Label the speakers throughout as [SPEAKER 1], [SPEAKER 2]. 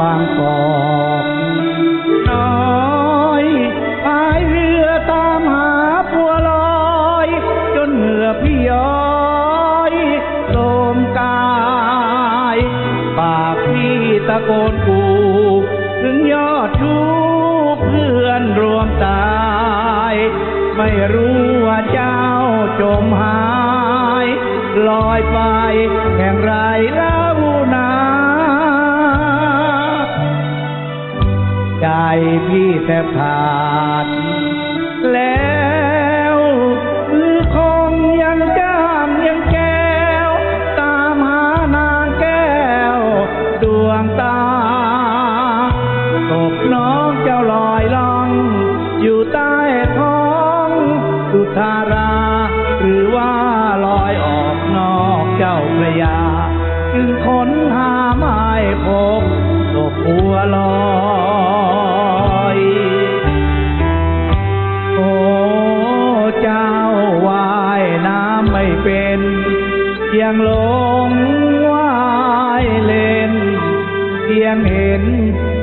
[SPEAKER 1] บางกอกน้อยพายเรือตามหาปัวลอย จนเหงื่อพี่ย้อยโลมกายปากพี่ตะโกนกูถึงยอดชูเพื่อนรวมตาย ไม่รู้ว่าเจ้าจมหาย ลอยไปแห่งไรเล่านา พี่แทบขาด แล้วคือคงยังจามยังแก้ว ตามหานางแก้ว ดวงตาตกน้องเจ้าลอยล่อง อยู่ใต้ท้องสุธารา หรือว่าลอยออกนอกเจ้าพระยา จึงค้นหาไม่พบตกหัวลอย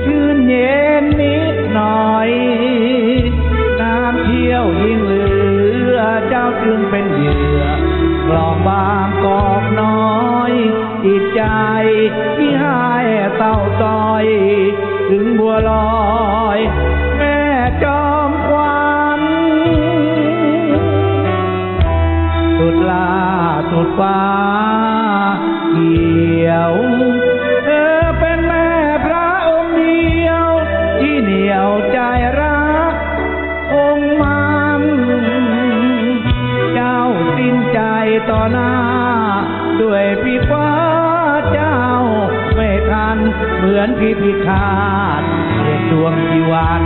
[SPEAKER 1] ชื่นเย็นนิดหน่อย น้ำเที่ยวยิ่งเหลือ เจ้าจึงเป็นเหยื่อกลองบางกอกน้อยจิตใจที่ให้เศร้าซอย ถึงบัวลอย แม่จอมควันสุดลาสุดฟ้าาตเรียกดวงจีวัน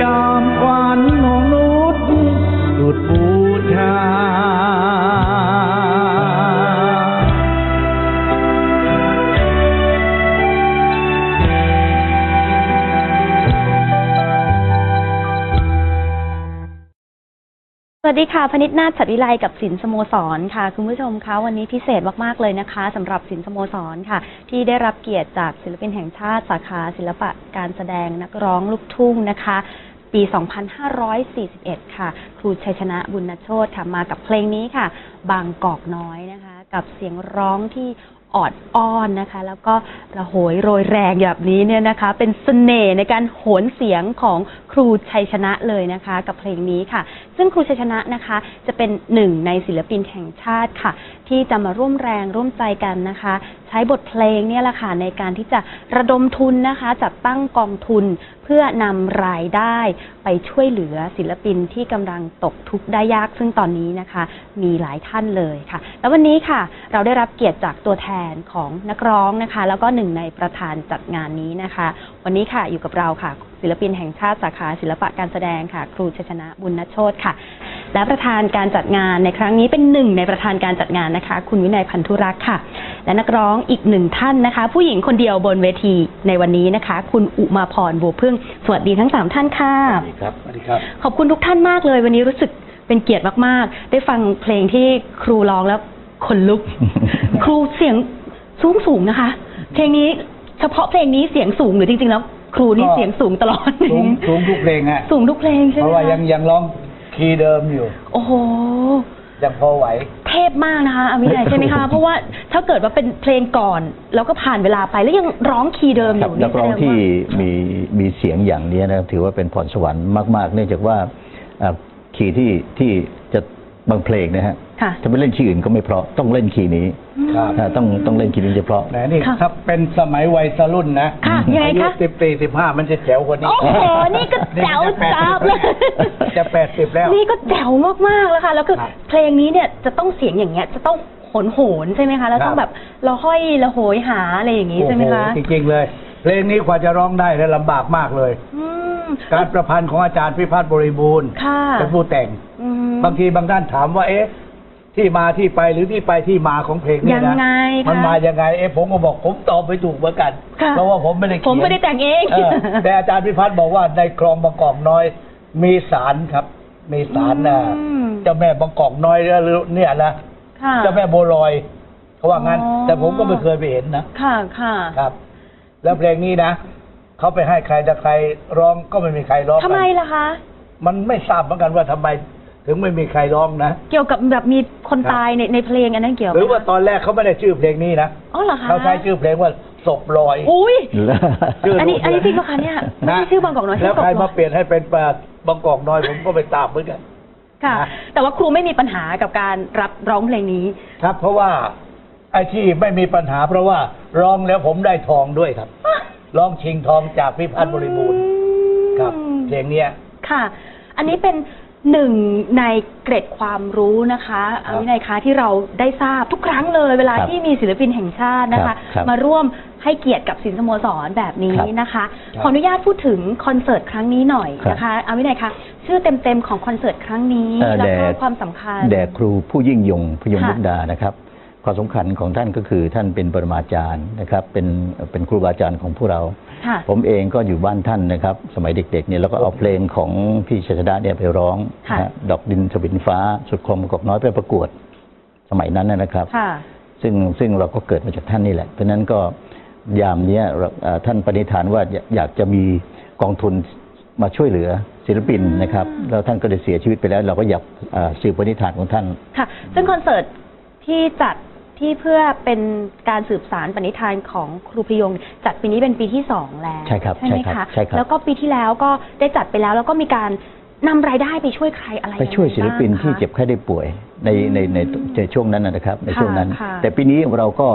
[SPEAKER 1] จอมควันของนุษย์ดุดบูชา
[SPEAKER 2] วัสดีค่ะพนิษนาถฉัดวิไลกับสินสโมสรค่ะ คุณผู้ชมคะวันนี้พิเศษมากๆเลยนะคะสำหรับสินสโมสรค่ะ ที่ได้รับเกียรติจากศิลปินแห่งชาติสาขาศิลปะการแสดงนักร้องลูกทุ่งนะคะ ปี 2541 ค่ะ ครูชัยชนะบุญนโชตค่ะมากับเพลงนี้ค่ะ บางกอกน้อยนะคะ กับเสียงร้องที่ ออดอ้อนนะคะ แล้วก็ระโหยโรยแรงแบบนี้เนี่ยนะคะ เป็นเสน่ห์ในการโหนเสียงของครูชัยชนะเลยนะคะ กับเพลงนี้ค่ะ ซึ่งครูชัยชนะนะคะ จะเป็นหนึ่งในศิลปินแห่งชาติค่ะ ที่จะมาร่วมแรงร่วมใจกันนะคะ ใช้บทเพลงเนี่ยแหละค่ะในการที่จะระดมทุนนะคะจัดตั้งกองทุน เพื่อนำรายได้ไปช่วยเหลือศิลปินที่กำลังตกทุกข์ได้ยาก ซึ่งตอนนี้นะคะ มีหลายท่านเลยค่ะ แล้ววันนี้ค่ะ เราได้รับเกียรติจากตัวแทนของนักร้องนะคะ แล้วก็หนึ่งในประธานจัดงานนี้นะคะ วันนี้ค่ะอยู่กับเราค่ะ ศิลปินแห่งชาติสาขาศิลปะการแสดงค่ะ ครูชัยชนะบุญนโชตค่ะ และประธานการจัดงานในครั้งนี้เป็นหนึ่งในประธานการจัดงานนะคะ คุณวินัยพันธุรักษ์ค่ะ และนักร้องอีกหนึ่งท่านนะคะ ผู้หญิงคนเดียวบนเวทีในวันนี้นะคะ คุณอุมาพรบัวพึ่งสวัสดีทั้งสามท่านค่ะ
[SPEAKER 3] สวัสดีครับสวัสดีครับ
[SPEAKER 2] ขอบคุณทุกท่านมากเลย วันนี้รู้สึกเป็นเกียรติมากๆ ได้ฟังเพลงที่ครูร้องแล้วขนลุก ครูเสียงสูงสูงนะคะ เพลงนี้เฉพาะเพลงนี้เสียงสูงหรือจริงๆแล้วครูนี่
[SPEAKER 3] ก็
[SPEAKER 2] เสียงสูงตลอด
[SPEAKER 3] สูงสูงทุกเพลงฮะ
[SPEAKER 2] สูงทุกเพลงใช่
[SPEAKER 3] เพ
[SPEAKER 2] ไหม
[SPEAKER 3] ราะว่า
[SPEAKER 2] คะ
[SPEAKER 3] ยังยังร้อง คีย์เดิมอยู่
[SPEAKER 2] โอ้โห
[SPEAKER 3] ยังพอไหว
[SPEAKER 2] เทพมากนะคะอาวินัยใช่ไหมคะ เพราะว่าถ้าเกิดว่าเป็นเพลงก่อน แล้วก็ผ่านเวลาไปแล้วยังร้องคีย์เดิมอ
[SPEAKER 4] ครับ
[SPEAKER 2] ยู่
[SPEAKER 4] นักร้อง
[SPEAKER 2] แสด
[SPEAKER 4] ที่
[SPEAKER 2] ว่า
[SPEAKER 4] มีมีเสียงอย่างนี้นะครับถือว่าเป็นพรสวรรค์มากๆ เนื่องจากว่าอ่าคีย์ที่ที่จะบางเพลงนะฮะ
[SPEAKER 2] ค่ะ
[SPEAKER 4] จะไปเล่นคีย์อื่นก็ไม่เพราะต้องเล่นคีย์นี้
[SPEAKER 3] ครับ
[SPEAKER 4] อ่าต้องต้องเล่นคีย์นี้จะเพราะ
[SPEAKER 3] แหมนี่
[SPEAKER 2] ค่ะ
[SPEAKER 3] ถ้าเป็นสมัยวัยรุ่นนะ
[SPEAKER 2] ค่ะยังไง
[SPEAKER 3] อายุ
[SPEAKER 2] คะ
[SPEAKER 3] สิบสี่สิบห้ามันจะแจ๋วกว่านี้
[SPEAKER 2] โอ้โหนี่ก็แจ๋วจ้าบเลย
[SPEAKER 3] จะแปดสิบแล้ว
[SPEAKER 2] นี่ก็แจ๋วมากๆแล้วค่ะ แล้วคือ
[SPEAKER 3] ครับ
[SPEAKER 2] เพลงนี้เนี่ยจะต้องเสียงอย่างเงี้ยจะต้องโหนโหนๆใช่ไหมคะ แล้วต้อ
[SPEAKER 3] ค
[SPEAKER 2] ง
[SPEAKER 3] รับ
[SPEAKER 2] แบบเราห้อยละโหยหาอะไรอย่างงี้ใช่ไหมคะ
[SPEAKER 3] โอ้โจริงๆเลย เพลงนี้กว่าจะร้องได้เนี่ยลำบากมากเลย
[SPEAKER 2] อืม
[SPEAKER 3] การประพันธ์ของอาจารย์พิพัฒน์บริบูรณ์
[SPEAKER 2] ค่ะ
[SPEAKER 3] เป็นผู้แต่ง
[SPEAKER 2] อืม
[SPEAKER 3] บางทีบางท่านถามว่าเอ๊ะ ที่มาที่ไปหรือที่ไปที่มาของเพลงเนี่ย
[SPEAKER 2] ยัง
[SPEAKER 3] นะ
[SPEAKER 2] ไงคะ
[SPEAKER 3] มันมายังไงเอ๊ะผมก็บอกผมตอบไม่ถูกเหมือนกัน
[SPEAKER 2] ค่ะ
[SPEAKER 3] เพราะว่าผมไม่ได้เขียน
[SPEAKER 2] ผมไม่ได้แต่งเอง
[SPEAKER 3] เออแต่อาจารย์พิพัฒน์บอกว่าในคลองบางกอกน้อย มีสารครับ มีสารนะ
[SPEAKER 2] อืม
[SPEAKER 3] เจ้าแม่บางกอกน้อยเนี่ยนะ
[SPEAKER 2] ค่ะ
[SPEAKER 3] เจ้าแม่โบวลอยเขาว่างั้น
[SPEAKER 2] อ๋อ
[SPEAKER 3] แต่ผมก็ไม่เคยไปเห็นนะ
[SPEAKER 2] ค่ะค่ะ
[SPEAKER 3] ครับ แล้วเพลงนี้นะเขาไปให้ใครแต่ใครร้องก็ไม่มีใครร้องกัน
[SPEAKER 2] ทำไมล่ะคะ
[SPEAKER 3] มันไม่ทราบเหมือนกันว่าทำไม ถึงไม่มีใครร้องนะ
[SPEAKER 2] เกี่ยวกับแบบมีคนตายในในเพลงอันนั้นเกี่ยว
[SPEAKER 3] หรือว่า
[SPEAKER 2] ไมคะ
[SPEAKER 3] ตอนแรกเขาไม่ได้ชื่อเพลงนี้นะ
[SPEAKER 2] อ๋อเหรอคะ
[SPEAKER 3] เขาใช้ชื่อเพลงว่าศพลอย
[SPEAKER 2] อุ้ย
[SPEAKER 3] ชื่
[SPEAKER 2] อันนี้อันนี้จริงปะคะเนี่ยไม่ใช่ชื่อบางกอกน้อย
[SPEAKER 3] แล้วใคร
[SPEAKER 2] ชื่อ
[SPEAKER 3] มาเปลี่ยนให้เป็นบางกอกน้อยผมก็ไปตามเหมือนกัน
[SPEAKER 2] ค่ะ
[SPEAKER 3] นะ
[SPEAKER 2] แต่ว่าครูไม่มีปัญหากับการรับร้องเพลงนี้
[SPEAKER 3] ครับ เพราะว่าไอ้ที่ไม่มีปัญหา เพราะว่าร้องแล้วผมได้ทองด้วยครับร้องชิงทองจากพิพัฒน์บริบูรณ์ครับเพลงเนี้ย
[SPEAKER 2] ค่ะ อันนี้เป็น หนึ่งในเกร็ดความรู้นะคะอาวินัยคะที่เราได้ทราบทุกครั้งเลย เวลา
[SPEAKER 4] ครับ
[SPEAKER 2] ที่มีศิลปินแห่งชาตินะ
[SPEAKER 4] ครั
[SPEAKER 2] คะ
[SPEAKER 4] บครับ
[SPEAKER 2] มาร่วมให้เกียรติกับสินสโมสรแบบนี้
[SPEAKER 4] ครับ
[SPEAKER 2] นะคะ
[SPEAKER 3] ครับ
[SPEAKER 2] ขออนุญาตพูดถึงคอนเสิร์ตครั้งนี้หน่อย
[SPEAKER 4] ครับ
[SPEAKER 2] นะคะอาวินัยคะชื่อเต็มๆของคอนเสิร์ตครั้งนี้
[SPEAKER 4] เอ่อ
[SPEAKER 2] แล้วก็
[SPEAKER 4] แด่
[SPEAKER 2] ความสำคัญ
[SPEAKER 4] แด่ครูผู้ยิ่งยงพยง
[SPEAKER 2] ค่ะ
[SPEAKER 4] มุกดานะครับ ความสำคัญของท่านก็คือท่านเป็นปรมาจารย์นะครับ เป็นเป็นครูบาอาจารย์ของพวกเรา
[SPEAKER 2] ค่ะ
[SPEAKER 4] ผมเองก็อยู่บ้านท่านนะครับ สมัยเด็กๆเนี่ยแล้วก็เอาเพลงของพี่ชัยชนะเนี่ยไปร้อง
[SPEAKER 2] ค่ะ
[SPEAKER 4] นะฮะดอกดินสวินฟ้า สุดคลองประกอบน้อยไปประกวดสมัยนั้นนะครับ
[SPEAKER 2] ค่ะ
[SPEAKER 4] ซึ่งซึ่งเราก็เกิดมาจากท่านนี่แหละ เพราะฉะนั้นก็ยามเนี้ยเราเอ่อท่านปณิธานว่าอยากอยากจะมีกองทุนมาช่วยเหลือศิลปินนะครับแล้วท่านก็ได้เสียชีวิตไปแล้ว เราก็อยากเอ่อสืบปณิธานของท่าน
[SPEAKER 2] ค่ะ ซึ่งคอนเสิร์ตที่จัด ที่เพื่อเป็นการสืบสารปณิธานของครูพยงจัดปีนี้เป็นปีที่สองแล้ว
[SPEAKER 4] ใช่ครับ
[SPEAKER 2] ใช่ไหม
[SPEAKER 4] ใช่ครั
[SPEAKER 2] คะ
[SPEAKER 4] บใช่ครับ
[SPEAKER 2] แล้วก็ปีที่แล้วก็ได้จัดไปแล้ว แล้วก็มีการนำรายได้ไปช่วยใครอะไร
[SPEAKER 4] ไปช่วย
[SPEAKER 2] งง
[SPEAKER 4] ศิลปิน
[SPEAKER 2] บ้างคะ
[SPEAKER 4] ที่เจ็บไข้ได้ป่วยในในในในช่วงนั้นนะนะครับ ในช่วงนั้น
[SPEAKER 2] ค่ะ
[SPEAKER 4] แต่ปีนี้เราก็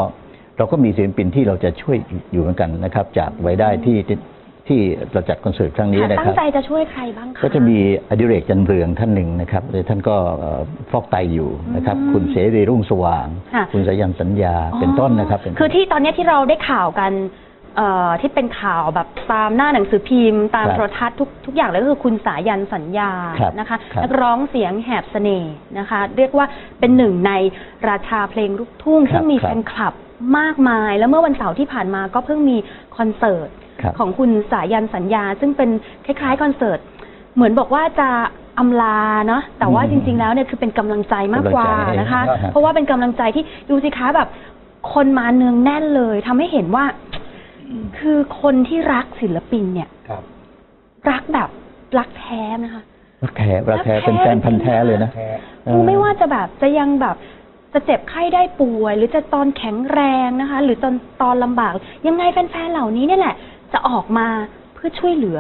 [SPEAKER 4] เราก็มีศิลปินที่เราจะช่วยอยู่เหมือนกันนะครับ จากรายได้ที่ที่ ที่เราจัดคอนเสิร์ตครั้งนี้
[SPEAKER 2] ค่ะ
[SPEAKER 4] นะ
[SPEAKER 2] ตั้
[SPEAKER 4] ครั
[SPEAKER 2] ง
[SPEAKER 4] บ
[SPEAKER 2] ใจจะช่วยใครบ้างคะ
[SPEAKER 4] ก็จะมีอดิเรกจันเรืองท่านหนึ่งนะครับแล้วท่านก็เอ่อฟอกไตอยู่นะครับ
[SPEAKER 2] อืม
[SPEAKER 4] คุณเสรีรุ่งสว่าง
[SPEAKER 2] ค่ะ
[SPEAKER 4] คุณสายันสัญญาเป็นต้นนะครับเป็นต้น
[SPEAKER 2] คือที่ตอนเนี้ยที่เราได้ข่าวกันเอ่อที่เป็นข่าวแบบตามหน้าหนังสือพิมพ์ ตาม
[SPEAKER 4] ครับ
[SPEAKER 2] โทรทัศน์ทุกทุกอย่างเลยก็คือคุณสายันสัญญา
[SPEAKER 4] ครับ
[SPEAKER 2] นะคะ
[SPEAKER 4] ครับ
[SPEAKER 2] นักร้องเสียงแหบเสน่ห์นะคะ เรียกว่าเป็นหนึ่งในราชาเพลงลูกทุ่ง
[SPEAKER 4] ครับ
[SPEAKER 2] ซึ่งมี
[SPEAKER 4] ครับ
[SPEAKER 2] แฟนคลับมากมาย แล้วเมื่อวันเสาร์ที่ผ่านมาก็เพิ่งมีคอนเสิร์ต
[SPEAKER 4] ครับ
[SPEAKER 2] ของคุณสายันสัญญา ซึ่งเป็นคล้ายๆคอนเสิร์ต เหมือนบอกว่าจะอำลาเนาะแต่ว่า
[SPEAKER 4] อืม
[SPEAKER 2] จริง ๆ แล้วเนี่ยคือเป็นกำลังใจมากกว่า
[SPEAKER 4] กำลังใจ
[SPEAKER 2] นะคะ
[SPEAKER 4] ครับ
[SPEAKER 2] เพราะว่าเป็นกำลังใจที่ดูสิคะแบบ คนมาเนืองแน่นเลยทำให้เห็นว่า คือคนที่รักศิลปินเนี่ย
[SPEAKER 3] ครับ
[SPEAKER 2] รักแบบรักแท้นะคะ
[SPEAKER 4] รักแท้รักแท้เป็นแฟนพันธ์แท้เลยนะ
[SPEAKER 3] แท้
[SPEAKER 4] เออ
[SPEAKER 2] ไม่ว่าจะแบบจะยังแบบจะเจ็บไข้ได้ป่วย หรือจะตอนแข็งแรงนะคะ หรือตอนตอนลำบาก ยังไงแฟนๆเหล่านี้เนี่ยแหละ จะออกมาเพื่อช่วยเหลือ